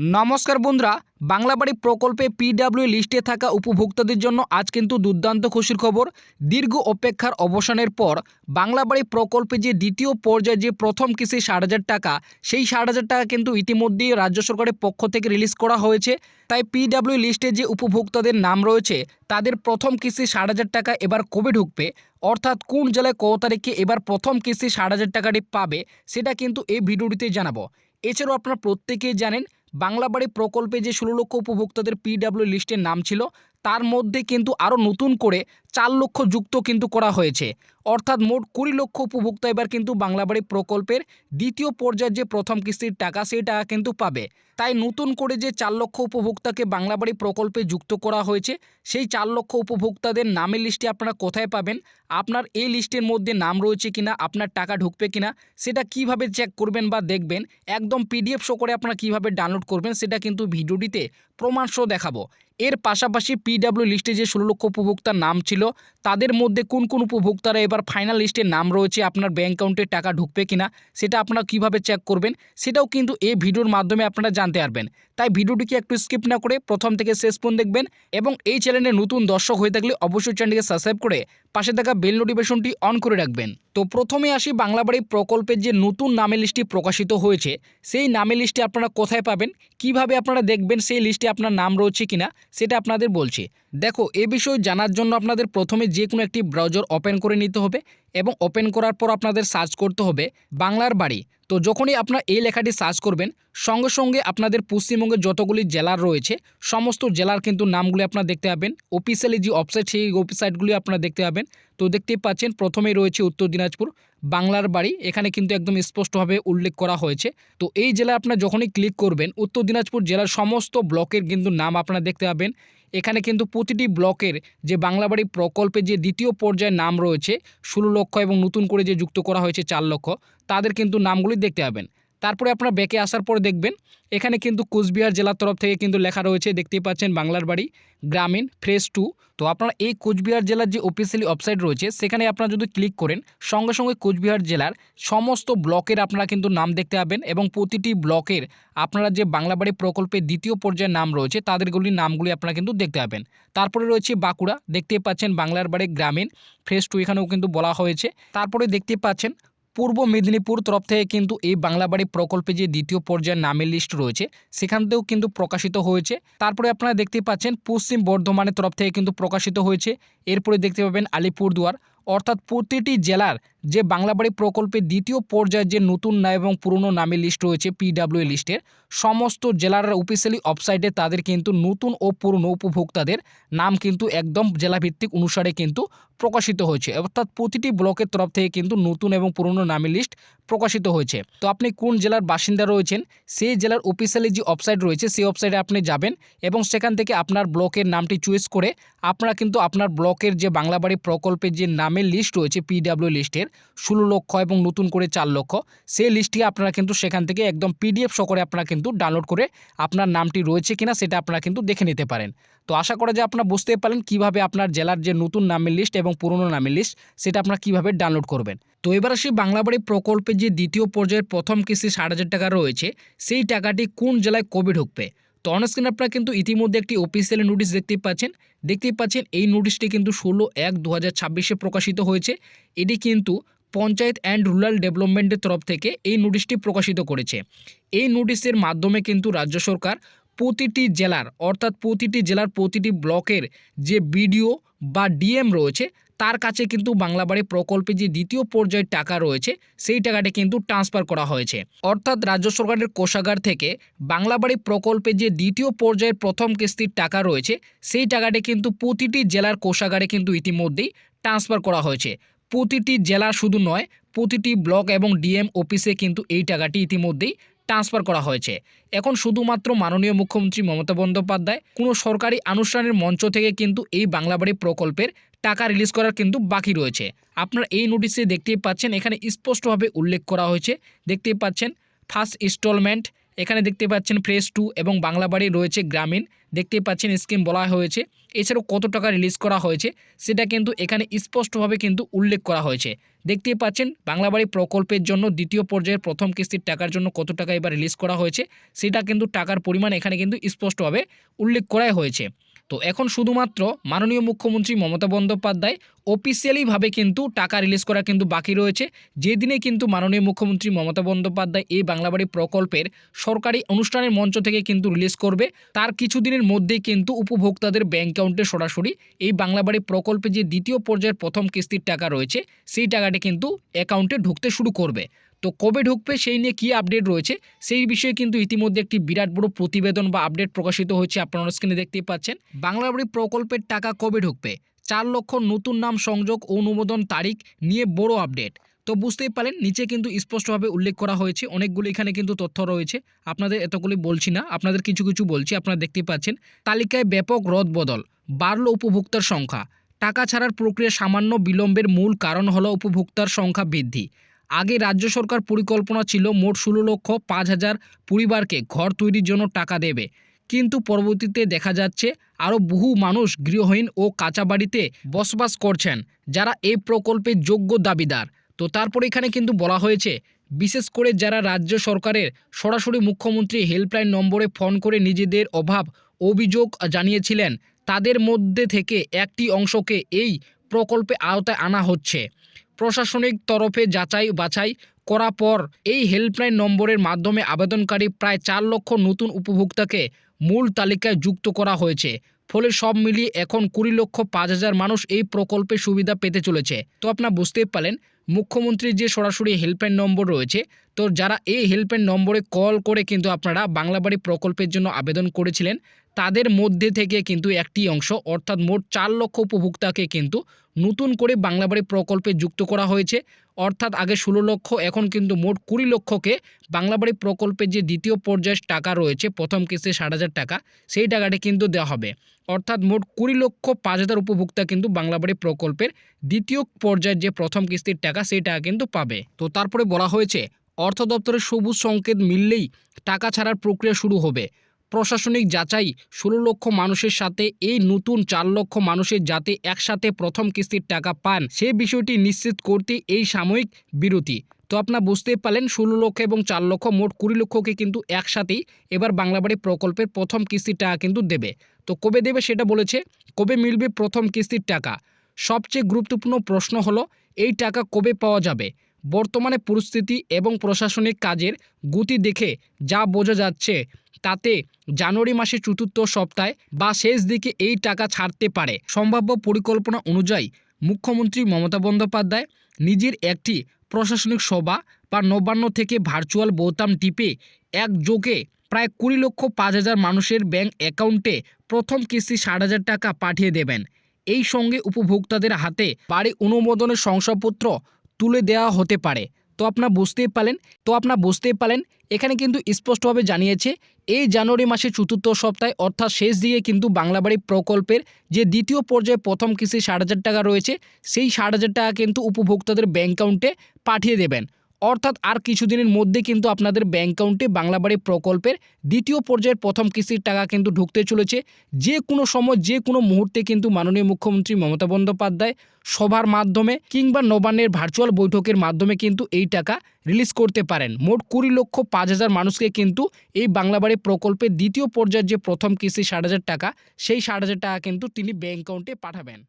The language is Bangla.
নমস্কার বন্ধুরা, বাংলাবাড়ি প্রকল্পে পিডাব্লিউ লিস্টে থাকা উপভোক্তাদের জন্য আজ কিন্তু দুর্দান্ত খুশির খবর। দীর্ঘ অপেক্ষার অবসানের পর বাংলাবাড়ি প্রকল্পে যে দ্বিতীয় পর্যায়ে যে প্রথম কিস্তি ষাট হাজার টাকা, সেই ষাট হাজার টাকা কিন্তু ইতিমধ্যেই রাজ্য সরকারের পক্ষ থেকে রিলিজ করা হয়েছে। তাই পিডাব্লিউ লিস্টে যে উপভোক্তাদের নাম রয়েছে, তাদের প্রথম কিস্তি ষাট হাজার টাকা এবার কবে ঢুকবে? অর্থাৎ কোন জেলায় কত তারিখে এবার প্রথম কিস্তি ষাট হাজার টাকাটি পাবে, সেটা কিন্তু এই ভিডিওটিতে জানাব। এছাড়াও আপনারা প্রত্যেকেই জানেন বাংলাবাড়ি প্রকল্পে যে ষোলো লক্ষ উপভোক্তাদের পিডাব্লিউ লিস্টের নাম ছিল, তার মধ্যে কিন্তু আরও নতুন করে চার লক্ষ যুক্ত কিন্তু করা হয়েছে। অর্থাৎ মোট কুড়ি লক্ষ উপভোক্তা এবার কিন্তু বাংলাবাড়ি প্রকল্পের দ্বিতীয় পর্যায়ের যে প্রথম কিস্তির টাকা সেই টাকা কিন্তু পাবে। তাই নতুন করে যে চার লক্ষ উপভোক্তাকে বাংলাবাড়ি প্রকল্পে যুক্ত করা হয়েছে, সেই চার লক্ষ উপভোক্তাদের নামের লিস্টে আপনারা কোথায় পাবেন, আপনার এই লিস্টের মধ্যে নাম রয়েছে কিনা, আপনার টাকা ঢুকবে কিনা, সেটা কীভাবে চেক করবেন বা দেখবেন, একদম পিডিএফ শো করে আপনারা কীভাবে ডাউনলোড করবেন, সেটা কিন্তু ভিডিওটিতে প্রমাণ শো দেখাবো। এর পাশাপাশি পিডাব্লিউ লিস্টে যে ষোলো লক্ষ উপভোক্তার নাম ছিল, তাদের মধ্যে কোন কোন উপভোক্তারা এবার ফাইনাল লিস্টে নাম রয়েছে, আপনার ব্যাঙ্ক অ্যাকাউন্টে টাকা ঢুকবে কিনা, সেটা আপনারা কীভাবে চেক করবেন, সেটাও কিন্তু এই ভিডিওর মাধ্যমে আপনারা জানতে পারবেন। তাই ভিডিওটিকে একটু স্কিপ না করে প্রথম থেকে শেষ পর্যন্ত দেখবেন এবং এই চ্যানেলে নতুন দর্শক হয়ে থাকলে অবশ্যই চ্যানেলটিকে সাবস্ক্রাইব করে পাশে থাকা বেল নোটিফিকেশনটি অন করে রাখবেন। তো প্রথমে আসি বাংলাবাড়ি প্রকল্পের যে নতুন নামের লিস্টটি প্রকাশিত হয়েছে, সেই নামের লিস্টে আপনারা কোথায় পাবেন, কীভাবে আপনারা দেখবেন সেই লিস্টে আপনার নাম রয়েছে কিনা, সেটা আপনাদের বলছি। দেখো, এ বিষয়ে জানার জন্য আপনাদের প্রথমে যে কোনো একটি ব্রাউজার ওপেন করে নিতে হবে এবং ওপেন করার পর আপনাদের সার্চ করতে হবে বাংলার বাড়ি। তো যখনই আপনার এই লেখাটি সার্চ করবেন, সঙ্গে সঙ্গে আপনাদের পশ্চিমবঙ্গে যতগুলি জেলার রয়েছে, সমস্ত জেলার কিন্তু নামগুলি আপনারা দেখতে পাবেন। অফিসিয়ালি যে ওয়েবসাইট সেই ওয়েবসাইটগুলি আপনারা দেখতে পাবেন। তো দেখতেই পাচ্ছেন, প্রথমেই রয়েছে উত্তর দিনাজপুর, বাংলার বাড়ি। এখানে কিন্তু একদম স্পষ্টভাবে উল্লেখ করা হয়েছে। তো এই জেলা আপনারা যখনই ক্লিক করবেন, উত্তর দিনাজপুর জেলার সমস্ত ব্লকের কিন্তু নাম আপনারা দেখতে পাবেন। এখানে কিন্তু প্রতিটি ব্লকের যে বাংলাবাড়ি প্রকল্পে যে দ্বিতীয় পর্যায়ের নাম রয়েছে, ষোলো লক্ষ এবং নতুন করে যে যুক্ত করা হয়েছে চার লক্ষ, তাদের কিন্তু নামগুলি দেখতে পাবেন। তারপরে আপনারা ব্যাকে আসার পর দেখবেন, এখানে কিন্তু কোচবিহার জেলার তরফ থেকে কিন্তু লেখা রয়েছে, দেখতেই পাচ্ছেন বাংলার বাড়ি, গ্রামীণ, ফ্রেশ টু। তো আপনারা এই কোচবিহার জেলার যে অফিসিয়ালি ওয়েবসাইট রয়েছে, সেখানে আপনারা যদি ক্লিক করেন, সঙ্গে সঙ্গে কোচবিহার জেলার সমস্ত ব্লকের আপনারা কিন্তু নাম দেখতে পাবেন এবং প্রতিটি ব্লকের আপনারা যে বাংলাবাড়ি প্রকল্পের দ্বিতীয় পর্যায়ের নাম রয়েছে, তাদেরগুলির নামগুলি আপনারা কিন্তু দেখতে পাবেন। তারপরে রয়েছে বাঁকুড়া, দেখতেই পাচ্ছেন বাংলার বাড়ি গ্রামীণ, ফ্রেশ টু এখানেও কিন্তু বলা হয়েছে। তারপরে দেখতে পাচ্ছেন পূর্ব মেদিনীপুর তরফ থেকে কিন্তু এই বাংলাবাড়ি প্রকল্পে যে দ্বিতীয় পর্যায়ের নামের লিস্ট রয়েছে, সেখান থেকেও কিন্তু প্রকাশিত হয়েছে। তারপরে আপনারা দেখতে পাচ্ছেন, পশ্চিম বর্ধমানের তরফ থেকে কিন্তু প্রকাশিত হয়েছে। এরপরে দেখতে পাবেন আলিপুরদুয়ার, অর্থাৎ প্রতিটি জেলার যে বাংলাবাড়ি প্রকল্পের দ্বিতীয় পর্যায়ের যে নতুন না এবং পুরনো নামের লিস্ট রয়েছে পিডাব্লিউ লিস্টের সমস্ত জেলার অফিসিয়ালি ওয়েবসাইটে তাদের কিন্তু নতুন ও পুরনো উপভোক্তাদের নাম কিন্তু একদম জেলাভিত্তিক অনুসারে কিন্তু প্রকাশিত হয়েছে। অর্থাৎ প্রতিটি ব্লকের তরফ থেকে কিন্তু নতুন এবং পুরনো নামের লিস্ট প্রকাশিত হয়েছে। তো আপনি কোন জেলার বাসিন্দা রয়েছেন, সেই জেলার অফিসিয়ালি যে ওয়েবসাইট রয়েছে, সেই ওয়েবসাইটে আপনি যাবেন এবং সেখান থেকে আপনার ব্লকের নামটি চয়েস করে আপনারা কিন্তু আপনার ব্লকের যে বাংলাবাড়ি প্রকল্পের যে নামের লিস্ট রয়েছে পিডাব্লিউ লিস্টের ষোলো লক্ষ এবং নতুন করে চার লক্ষ। সেই লিস্টটি আপনারা কিন্তু সেখান থেকে একদম পিডিএফ সকরে আপনারা কিন্তু ডাউনলোড করে আপনার নামটি রয়েছে কিনা সেটা আপনারা কিন্তু দেখে নিতে পারেন। তো আশা করা যায় আপনারা বুঝতে পারেন কীভাবে আপনার জেলার যে নতুন নামের লিস্ট এবং পুরনো নামের লিস্ট সেটা আপনারা কীভাবে ডাউনলোড করবেন। তো এবার আসি বাংলাবাড়ি প্রকল্পের যে দ্বিতীয় পর্যায়ের প্রথম কিস্তি ষাট হাজার টাকা রয়েছে, সেই টাকাটি কোন জেলায় কবে ঢুকবে? তো অনস্ক্রিন আপনারা কিন্তু ইতিমধ্যে একটি অফিসিয়ালি নোটিশ দেখতেই পাচ্ছেন। দেখতেই পাচ্ছেন, এই নোটিশটি কিন্তু ষোলো এক দু হাজার প্রকাশিত হয়েছে। এটি কিন্তু পঞ্চায়েত অ্যান্ড রুরাল ডেভেলপমেন্টের তরফ থেকে এই নোটিশটি প্রকাশিত করেছে। এই নোটিশের মাধ্যমে কিন্তু রাজ্য সরকার প্রতিটি জেলার, অর্থাৎ প্রতিটি জেলার প্রতিটি ব্লকের যে বিডিও বা ডিএম রয়েছে তার কাছে কিন্তু বাংলাবাড়ি প্রকল্পে যে দ্বিতীয় পর্যায়ের টাকা রয়েছে, সেই টাকাটি কিন্তু ট্রান্সফার করা হয়েছে। অর্থাৎ রাজ্য সরকারের কোষাগার থেকে বাংলাবাড়ি প্রকল্পে যে দ্বিতীয় পর্যায়ের প্রথম কিস্তির টাকা রয়েছে, সেই টাকাটি কিন্তু প্রতিটি জেলার কোষাগারে কিন্তু ইতিমধ্যেই ট্রান্সফার করা হয়েছে। প্রতিটি জেলা শুধু নয়, প্রতিটি ব্লক এবং ডিএম অফিসে কিন্তু এই টাকাটি ইতিমধ্যেই ট্রান্সফার করা হয়েছে। এখন শুধুমাত্র মাননীয় মুখ্যমন্ত্রী মমতা বন্দ্যোপাধ্যায়, কোনো সরকারি আনুষ্ঠানের মঞ্চ থেকে কিন্তু এই বাংলাবাড়ি প্রকল্পের টাকা রিলিজ করার কিন্তু বাকি রয়েছে। আপনারা এই নোটিশে দেখতেই পাচ্ছেন, এখানে স্পষ্টভাবে উল্লেখ করা হয়েছে। দেখতেই পাচ্ছেন ফার্স্ট ইনস্টলমেন্ট এখানে দেখতে পাচ্ছেন ফ্রেশ টু এবং বাংলা বাড়ি রয়েছে গ্রামীণ। দেখতেই পাচ্ছেন স্কিম বলা হয়েছে। এছাড়াও কত টাকা রিলিজ করা হয়েছে, সেটা কিন্তু এখানে স্পষ্টভাবে কিন্তু উল্লেখ করা হয়েছে। দেখতেই পাচ্ছেন, বাংলা বাড়ি প্রকল্পের জন্য দ্বিতীয় পর্যায়ের প্রথম কিস্তির টাকার জন্য কত টাকা এবার রিলিজ করা হয়েছে, সেটা কিন্তু টাকার পরিমাণ এখানে কিন্তু স্পষ্টভাবে উল্লেখ করাই হয়েছে। তো এখন শুধুমাত্র মাননীয় মুখ্যমন্ত্রী মমতা বন্দ্যোপাধ্যায় অফিসিয়ালিভাবে কিন্তু টাকা রিলিজ করা কিন্তু বাকি রয়েছে। যেদিনে কিন্তু মাননীয় মুখ্যমন্ত্রী মমতা বন্দ্যোপাধ্যায় এই বাংলাবাড়ি প্রকল্পের সরকারি অনুষ্ঠানের মঞ্চ থেকে কিন্তু রিলিজ করবে, তার কিছুদিনের মধ্যেই কিন্তু উপভোক্তাদের ব্যাংক অ্যাকাউন্টে সরাসরি এই বাংলাবাড়ি প্রকল্পে যে দ্বিতীয় পর্যায়ের প্রথম কিস্তির টাকা রয়েছে, সেই টাকাটি কিন্তু অ্যাকাউন্টে ঢুকতে শুরু করবে। তো কবে ঢুকবে সেই নিয়ে কী আপডেট রয়েছে সেই বিষয়ে কিন্তু ইতিমধ্যে একটি বিরাট বড় প্রতিবেদন বা আপডেট প্রকাশিত হয়েছে আপনারা স্ক্রিনে দেখতেই পাচ্ছেন। বাংলাবাড়ি প্রকল্পের টাকা কবে ঢুকবে? চার লক্ষ নতুন নাম সংযোগ অনুমোদন তারিখ নিয়ে বড় আপডেট তো বুঝতেই পারেন নিচে কিন্তু স্পষ্টভাবে উল্লেখ করা হয়েছে, অনেকগুলো এখানে কিন্তু তথ্য রয়েছে। আপনাদের এতগুলি বলছি না, আপনাদের কিছু কিছু বলছি, আপনারা দেখতেই পাচ্ছেন। তালিকায় ব্যাপক রদবদল বাড়ল উপভোক্তার সংখ্যা। টাকা ছাড়ার প্রক্রিয়া সামান্য বিলম্বের মূল কারণ হলো উপভোক্তার সংখ্যা বৃদ্ধি। আগে রাজ্য সরকার পরিকল্পনা ছিল মোট ষোলো লক্ষ পাঁচ হাজার পরিবারকে ঘর তৈরির জন্য টাকা দেবে। কিন্তু পরবর্তীতে দেখা যাচ্ছে আরও বহু মানুষ গৃহহীন ও কাঁচা বাড়িতে বসবাস করছেন, যারা এই প্রকল্পের যোগ্য দাবিদার। তো তারপর এখানে কিন্তু বলা হয়েছে, বিশেষ করে যারা রাজ্য সরকারের সরাসরি মুখ্যমন্ত্রী হেল্পলাইন নম্বরে ফোন করে নিজেদের অভাব, অভিযোগ জানিয়েছিলেন, তাদের মধ্যে থেকে একটি অংশকে এই প্রকল্পে আওতায় আনা হচ্ছে। প্রশাসনিক তরফে যাচাই বাছাই করা পর এই হেল্পলাইন নম্বরের মাধ্যমে আবেদনকারী প্রায় চার লক্ষ নতুন উপভোক্তাকে মূল তালিকায় যুক্ত করা হয়েছে। ফলে সব মিলিয়ে এখন কুড়ি লক্ষ পাঁচ হাজার মানুষ এই প্রকল্পের সুবিধা পেতে চলেছে। তো আপনারা বুঝতেই পারলেন, মুখ্যমন্ত্রীর যে সরাসরি হেল্পলাইন নম্বর রয়েছে, তো যারা এই হেল্পলাইন নম্বরে কল করে কিন্তু আপনারা বাংলাবাড়ি প্রকল্পের জন্য আবেদন করেছিলেন, তাদের মধ্যে থেকে কিন্তু একটি অংশ, অর্থাৎ মোট চার লক্ষ উপভোক্তাকে কিন্তু নতুন করে বাংলাবাড়ি প্রকল্পে যুক্ত করা হয়েছে। অর্থাৎ আগে ষোলো লক্ষ, এখন কিন্তু মোট কুড়ি লক্ষকে বাংলাবাড়ি প্রকল্পের যে দ্বিতীয় পর্যায়ের টাকা রয়েছে, প্রথম কিস্তি ষাট হাজার টাকা, সেই টাকাটি কিন্তু দেওয়া হবে। অর্থাৎ মোট কুড়ি লক্ষ পাঁচ হাজার উপভোক্তা কিন্তু বাংলাবাড়ি প্রকল্পের দ্বিতীয় পর্যায়ের যে প্রথম কিস্তির টাকা, সেই টাকা কিন্তু পাবে। তো তারপরে বলা হয়েছে, অর্থ দপ্তরের সবুজ সংকেত মিললেই টাকা ছাড়ার প্রক্রিয়া শুরু হবে। প্রশাসনিক যাচাই, ষোলো লক্ষ মানুষের সাথে এই নতুন চার লক্ষ মানুষের যাতে একসাথে প্রথম কিস্তির টাকা পান, সে বিষয়টি নিশ্চিত করতে এই সাময়িক বিরতি। তো আপনারা বুঝতেই পারলেন, ষোলো লক্ষ এবং চার লক্ষ মোট কুড়ি লক্ষকে কিন্তু একসাথেই এবার বাংলাবাড়ি প্রকল্পের প্রথম কিস্তির টাকা কিন্তু দেবে। তো কবে দেবে সেটা বলেছে? কবে মিলবে প্রথম কিস্তির টাকা? সবচেয়ে গুরুত্বপূর্ণ প্রশ্ন হলো, এই টাকা কবে পাওয়া যাবে? বর্তমানে পরিস্থিতি এবং প্রশাসনিক কাজের গতি দেখে যা বোঝা যাচ্ছে তাতে জানুয়ারি মাসের চতুর্থ সপ্তাহে বা শেষ দিকে এই টাকা ছাড়তে পারে। সম্ভাব্য পরিকল্পনা অনুযায়ী মুখ্যমন্ত্রী মমতা বন্দ্যোপাধ্যায় নিজের একটি প্রশাসনিক সভা বা নবান্ন থেকে ভার্চুয়াল বোতাম টিপে একযোগে প্রায় কুড়ি লক্ষ পাঁচ হাজার মানুষের ব্যাংক অ্যাকাউন্টে প্রথম কিস্তি ষাট হাজার টাকা পাঠিয়ে দেবেন। এই সঙ্গে উপভোক্তাদের হাতে বাড়ি অনুমোদনের শংসাপত্র তুলে দেওয়া হতে পারে। তো আপনারা বুঝতেই পারেন তো আপনারা বুঝতেই পারলেন এখানে কিন্তু স্পষ্টভাবে জানিয়েছে, এই জানুয়ারি মাসের চতুর্থ সপ্তাহে, অর্থাৎ শেষ দিকে কিন্তু বাংলাবাড়ি প্রকল্পের যে দ্বিতীয় পর্যায়ে প্রথম কিস্তি ষাট হাজার টাকা রয়েছে, সেই ষাট হাজার টাকা কিন্তু উপভোক্তাদের ব্যাঙ্ক অ্যাকাউন্টে পাঠিয়ে দেবেন। অর্থাৎ আর কিছুদিনের মধ্যে কিন্তু আপনাদের ব্যাংক অ্যাকাউন্টে বাংলাবাড়ি প্রকল্পের দ্বিতীয় পর্যায়ের প্রথম কিস্তির টাকা কিন্তু ঢুকতে চলেছে। যে কোনো সময়, যে কোনো মুহূর্তে কিন্তু মাননীয় মুখ্যমন্ত্রী মমতা বন্দ্যোপাধ্যায় সভার মাধ্যমে কিংবা নবান্নের ভার্চুয়াল বৈঠকের মাধ্যমে কিন্তু এই টাকা রিলিজ করতে পারেন। মোট কুড়ি লক্ষ পাঁচ হাজার মানুষকে কিন্তু এই বাংলাবাড়ি প্রকল্পের দ্বিতীয় পর্যায়ের যে প্রথম কিস্তি ষাট হাজার টাকা, সেই ষাট হাজার টাকা কিন্তু তিনি ব্যাংক অ্যাকাউন্টে পাঠাবেন।